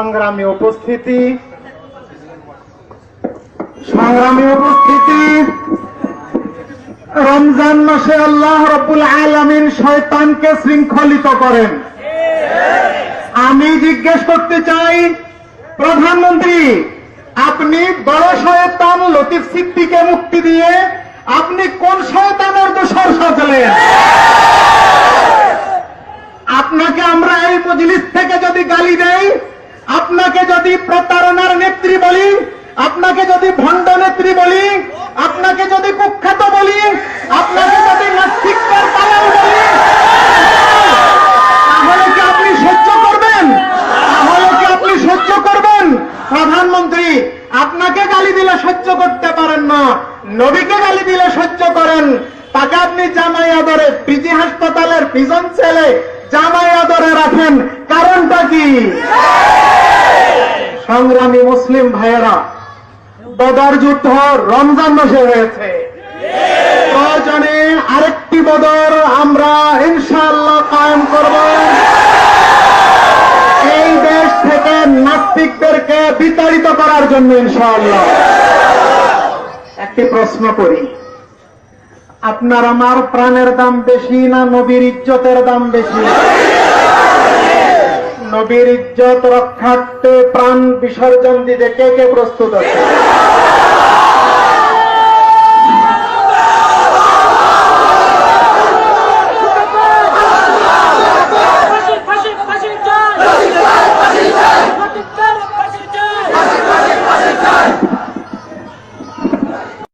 সংগ্রামী উপস্থিতি সংগ্রামী উপস্থিতি, রমজান মাসে আল্লাহ রব্বুল আলামিন শয়তানকে শৃঙ্খলিত করেন। আমি জিজ্ঞেস করতে চাই, প্রধানমন্ত্রী, আপনি বড় শয়তান লতিফ সিদ্দিকে মুক্তি দিয়ে আপনি কোন শয়তানের দোষর সাজলেন? আপনাকে আমরা এই মজলিস থেকে যদি গালি দেই আপনাকে যদি প্রতারণার নেত্রী বলি, আপনাকে যদি ভণ্ড নেত্রী বলি, আপনাকে যদি কুখ্যাত বলি, আপনাকে যদি তাহলে কি আপনি সহ্য করবেন? তাহলে কি আপনি সহ্য করবেন? প্রধানমন্ত্রী, আপনাকে গালি দিলে সহ্য করতে পারেন না। নবীকে গালি দিলে সহ্য করেন। তাকে আপনি জামাই আদরে পিজি হাসপাতালের পিজন ছেলে জামাই আদরে রাখেন কারণটা কি সংগ্রামী মুসলিম ভাইয়েরা, বদর যুদ্ধ রমজান মাসে হয়েছে। প্রয়োজনে আরেকটি বদর আমরা ইনশাআল্লাহ কায়েম করব। এই দেশ থেকে নাস্তিকদেরকে বিতাড়িত করার জন্য ইনশাআল্লাহ। একটি প্রশ্ন করি, আপনার আমার প্রাণের দাম বেশি না নবীর ইজ্জতের দাম বেশি? নবীর ইজ্জত রক্ষার্থে প্রাণ বিসর্জন দিতে কে কে প্রস্তুত আছে?